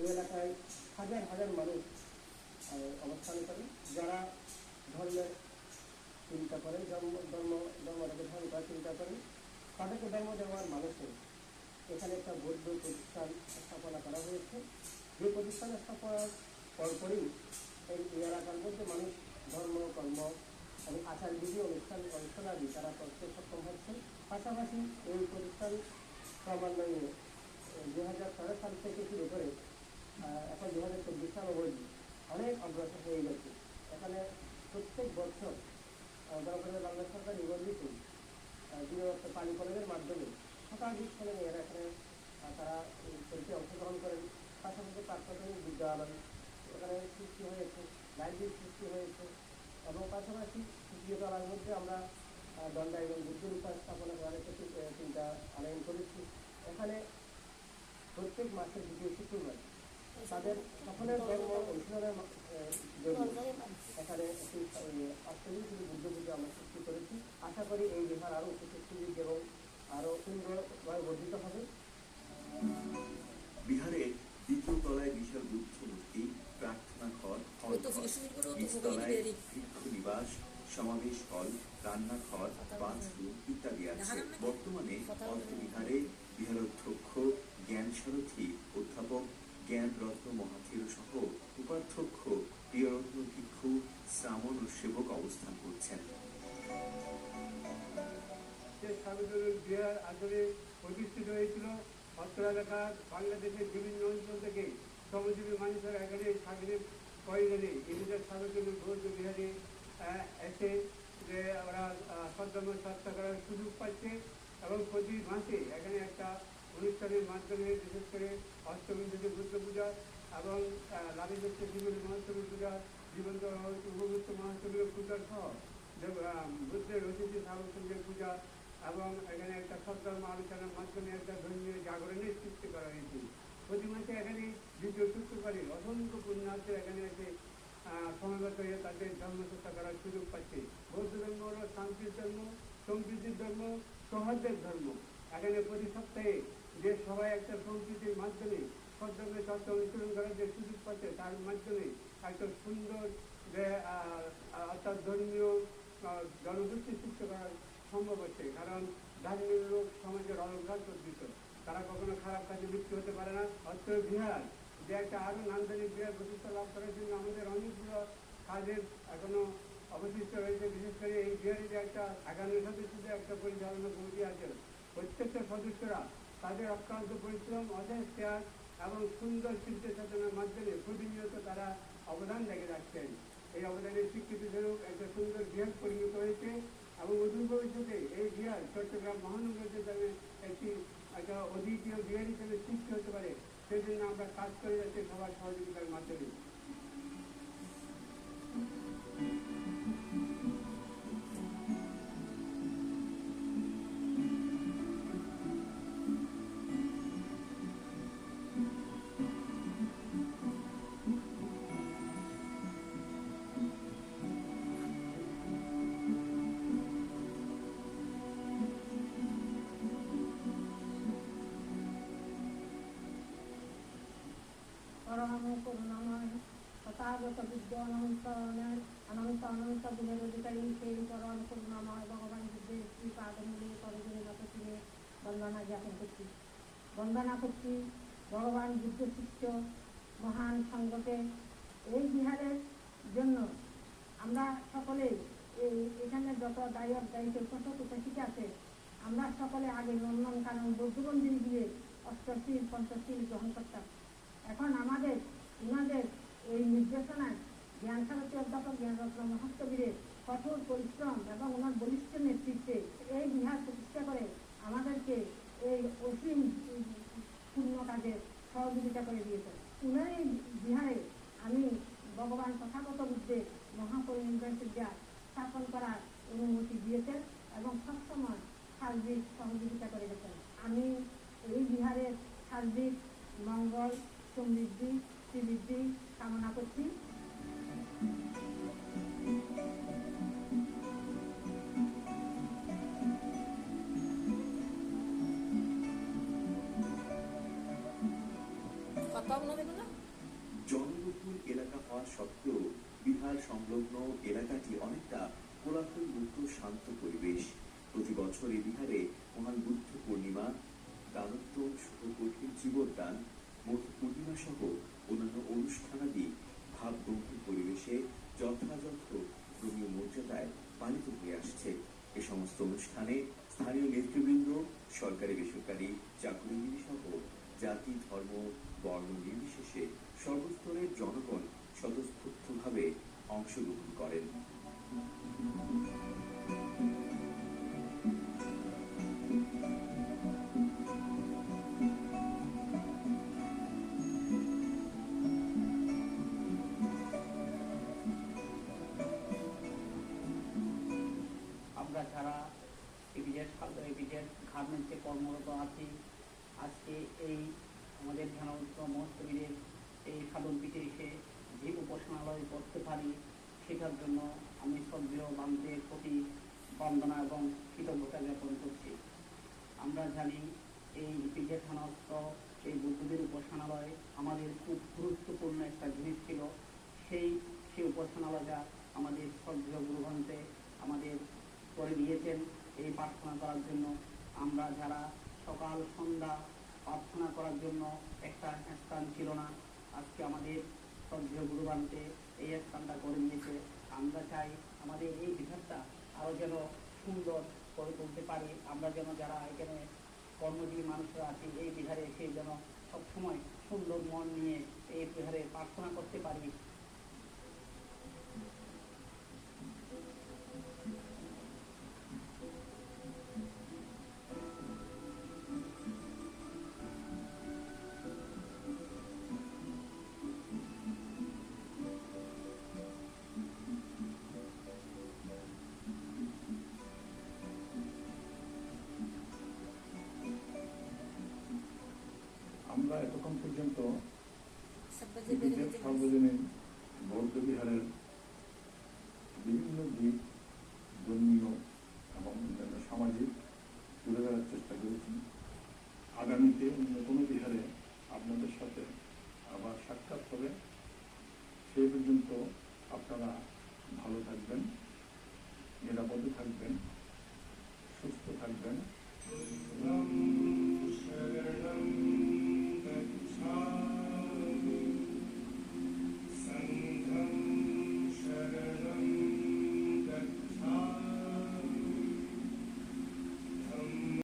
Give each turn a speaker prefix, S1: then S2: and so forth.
S1: এই এলাকায় হাজার হাজার মানুষ অবস্থান করে। যারা ধর্মের চিন্তা করে, ধর্ম ধর্ম ধর্মটাকে ধর্ম করার চিন্তা করে, তাদেরকে ধর্ম দেওয়ার মানুষের এখানে একটা বৌদ্ধ প্রতিষ্ঠান স্থাপনা করা হয়েছে। যে প্রতিষ্ঠান স্থাপনার পরপরই এই এলাকার মধ্যে মানুষ ধর্ম, কর্ম এবং আচার বিধি অনুষ্ঠান, অনুষ্ঠানাদি তারা করতে সক্ষম হচ্ছে। পাশাপাশি এই প্রতিষ্ঠান ক্রমান্বয়ে দু হাজার তেরো সাল থেকে শুরু করে আহ, এখন দু হাজার চব্বিশ সাল অবধি অনেক অগ্রসর হয়ে গেছে। এখানে প্রত্যেক বছর গণপরিবার বাংলা সরকার নিবন্ধিত দূরত্ব পানি কলেজের মাধ্যমে শতাধিক ছেলে মেয়েরা এখানে তারা এই অংশগ্রহণ করেন। পাশাপাশি প্রাথমিক বিদ্যালয় এখানে সৃষ্টি হয়েছে, লাইব্রেরি সৃষ্টি হয়েছে এবং পাশাপাশি তৃতীয় তলার মধ্যে আমরা দণ্ডা এবং বুদ্ধরূপা স্থাপনা করার ক্ষেত্রে চিন্তা আনয়ন করেছি। এখানে প্রত্যেক মাসের দ্বিতীয় শুক্রবার তাদের সকলের ধর্ম অনুশীলনের এখানে একটি অষ্টমী শুধু বুদ্ধ পুজো আমরা সৃষ্টি করেছি। আশা করি এই বিহার আরও সুযোগ এবং আরও সুন্দরভাবে বর্ধিত হবে।
S2: বিহারের দ্বিতীয় তলায় বিশাল বুদ্ধ মূর্তি প্রার্থনা ঘর ভিক্ষু নিবাস সমাবেশ হল রান্নাঘর বাথরুম ইত্যাদি আছে। বর্তমানে অর্থবিহারে বিহারাধ্যক্ষ জ্ঞান সারথী অধ্যাপক জ্ঞান রত্ন মহাথির সহ উপাধ্যক্ষ প্রিয়রত্ন ভিক্ষু শ্রাবণ ও সেবক অবস্থান করছেন।
S3: আদরে প্রতিষ্ঠিত হয়েছিল অত্র এলাকার বাংলাদেশের বিভিন্ন অঞ্চল থেকে শ্রমজীবী মানুষেরা এখানে স্বাগতের প্রয়োজনে নিজেদের স্বাগতের বৌদ্ধ বিহারে এসে যে ওরা সদ্ধর্ম চর্চা করার সুযোগ পাচ্ছে এবং প্রতি মাসে এখানে একটা অনুষ্ঠানের মাধ্যমে বিশেষ করে অষ্টমী থেকে বুদ্ধ পূজা এবং লাভী দত্ত জীবন মহাষ্টমী পূজা জীবন্ত উপভুক্ত মহাষ্টমীর পূজা সহ বুদ্ধের অতিথি সার্বসঙ্গের পূজা এবং এখানে একটা সদ্ধর্ম আলোচনার মাধ্যমে একটা ধর্মীয় জাগরণের সৃষ্টি করা হয়েছে। প্রতি মাসে এখানে দ্বিতীয় শুক্রবারে অসংখ্য পুণ্যার্থী এখানে এসে আহ, সমবেত হয়ে তাদের ধর্মচর্চা করার সুযোগ পাচ্ছে। বৌদ্ধ ধর্ম হল শান্তির ধর্ম সম্প্রীতির ধর্ম সৌহার্দ্যের ধর্ম। এখানে প্রতি সপ্তাহে যে সবাই একটা সম্প্রীতির মাধ্যমে সদ্ধর্মের চর্চা অনুসরণ করার যে সুযোগ পাচ্ছে তার মাধ্যমে একটা সুন্দর যে অর্থাৎ ধর্মীয় জনগোষ্ঠী সৃষ্টি করা সম্ভব হচ্ছে। কারণ ধার্মিক লোক সমাজের অলঙ্কার সজ্জিত তারা কখনো খারাপ কাজে লিপ্ত হতে পারে না। অত্র বিহার, যে একটা আরও নান্দনিক বিহার প্রতিষ্ঠা লাভ করার জন্য আমাদের অনেকগুলো কাজের এখনও অবশিষ্ট রয়েছে। বিশেষ করে এই বিহারে যে একটা একান্ন সদস্যদের একটা পরিচালনা কমিটি আছে, প্রত্যেকটা সদস্যরা তাদের অক্লান্ত পরিশ্রম অশেষ ত্যাগ এবং সুন্দর চিন্তা সাধনার মাধ্যমে প্রতিনিয়ত তারা অবদান রেখে রাখছেন। এই অবদানের স্বীকৃতি স্বরূপ একটা সুন্দর বিহার পরিণত হয়েছে এবং অদূর ভবিষ্যতে এই বিহার চট্টগ্রাম মহানগর জন্য একটি, একটা অদ্বিতীয় বিহার হিসেবে সৃষ্টি হতে পারে। সেই জন্য আমরা কাজ করে যাচ্ছি।
S4: পরম করুণাময় তথাগত বিদ্যানন্ত অনন্ত অনন্ত গুণের অধিকারী সেই পরম করুণাময় ভগবান বুদ্ধের শ্রী পাদমূলে বন্দনা জ্ঞাপন করছি। বন্দনা করছি ভগবান বুদ্ধ শিষ্য মহান সঙ্গকে। এই বিহারের জন্য আমরা সকলে এই এখানে যত দায়ক দায়িত্ব কত উপস্থিত আছে, আমরা সকলে আগে নন্দন কারণ বৌদ্ধমন্দির গিয়ে অষ্টশীল, পঞ্চশীল গ্রহণ করতাম। এখন আমাদের ওনাদের এই নির্দেশনায় জ্ঞান সারথী অধ্যাপক জ্ঞানরত্ন মহাস্তবীরের কঠোর পরিশ্রম এবং ওনার বলিষ্ঠ নেতৃত্বে এই বিহার প্রতিষ্ঠা করে আমাদেরকে এই অসীম পূর্ণ কাজে সহযোগিতা করে দিয়েছেন ওনার এই বিহারে আমি ভগবান তথাগত বুদ্ধের মহাপরিনির্বাণ বিদ্যা স্থাপন করার অনুমতি দিয়েছেন এবং সবসময় সার্বিক সহযোগিতা করে গেছেন আমি এই বিহারের সার্বিক মঙ্গল সমৃদ্ধি শ্রীবৃদ্ধি কামনা করছি
S2: জনবহুল এলাকা হওয়া সত্ত্বেও বিহার সংলগ্ন এলাকাটি অনেকটা কোলাহল মুক্ত শান্ত পরিবেশ। প্রতি বছর এই বিহারে মহান বুদ্ধ পূর্ণিমা দানোত্তম শুভ কঠিন জীবনদান মধু পূর্ণিমা সহ অন্যান্য অনুষ্ঠানাদি ভাবগম্ভীর পরিবেশে যথাযথ ধর্মীয় মর্যাদায় পালিত হয়ে আসছে। এ সমস্ত অনুষ্ঠানে স্থানীয় নেতৃবৃন্দ, সরকারি বেসরকারি চাকুরিজীবী সহ জাতি, ধর্ম, বর্ণ নির্বিশেষে সর্বস্তরের জনগণ স্বতঃস্ফূর্তভাবে অংশগ্রহণ করেন।
S5: আমরা যারা এপিজেড এপিজেড গার্মেন্টসে কর্মরত আছি, আজকে এই আমাদের ধ্যানন্ত মহোৎসবীদের এই সাধন এসে যে উপাসনালয় করতে পারি, সেটার জন্য আমি শ্রদ্ধেয় বান্ধবের প্রতি বন্দনা এবং কৃতজ্ঞতা জ্ঞাপন করছি। আমরা জানি এই পিজে থানস্থ এই বুদ্ধদের উপাসনালয় আমাদের খুব গুরুত্বপূর্ণ একটা জিনিস ছিল। সেই সেই উপাসনালয়টা আমাদের শ্রদ্ধেয় গুরুগ্রন্থে আমাদের করে দিয়েছেন এই প্রার্থনা করার জন্য। আমরা যারা সকাল, সন্ধ্যা প্রার্থনা করার জন্য একটা স্থান ছিল না, আজকে আমাদের শ্রদ্ধেয় গুরুবান্তে এই স্থানটা করে দিয়েছে। আমরা চাই আমাদের এই বিভাগটা আরও যেন সুন্দর করে তুলতে পারি। আমরা যেন যারা এখানে কর্মজীবী মানুষরা আছি, এই বিহারে এসে যেন সবসময় সুন্দর মন নিয়ে এই বিহারে প্রার্থনা করতে পারি।
S6: আমরা এতক্ষণ পর্যন্ত বিজেপি বৌদ্ধ বিহারের বিভিন্ন দিক ধর্মীয় এবং অন্যান্য সামাজিক তুলে ধরার চেষ্টা করেছি। আগামীতে অন্য কোনো বিহারে আপনাদের সাথে আবার সাক্ষাৎ হবে। সেই পর্যন্ত আপনারা ভালো থাকবেন নিরাপদে থাকবেন সুস্থ থাকবেন।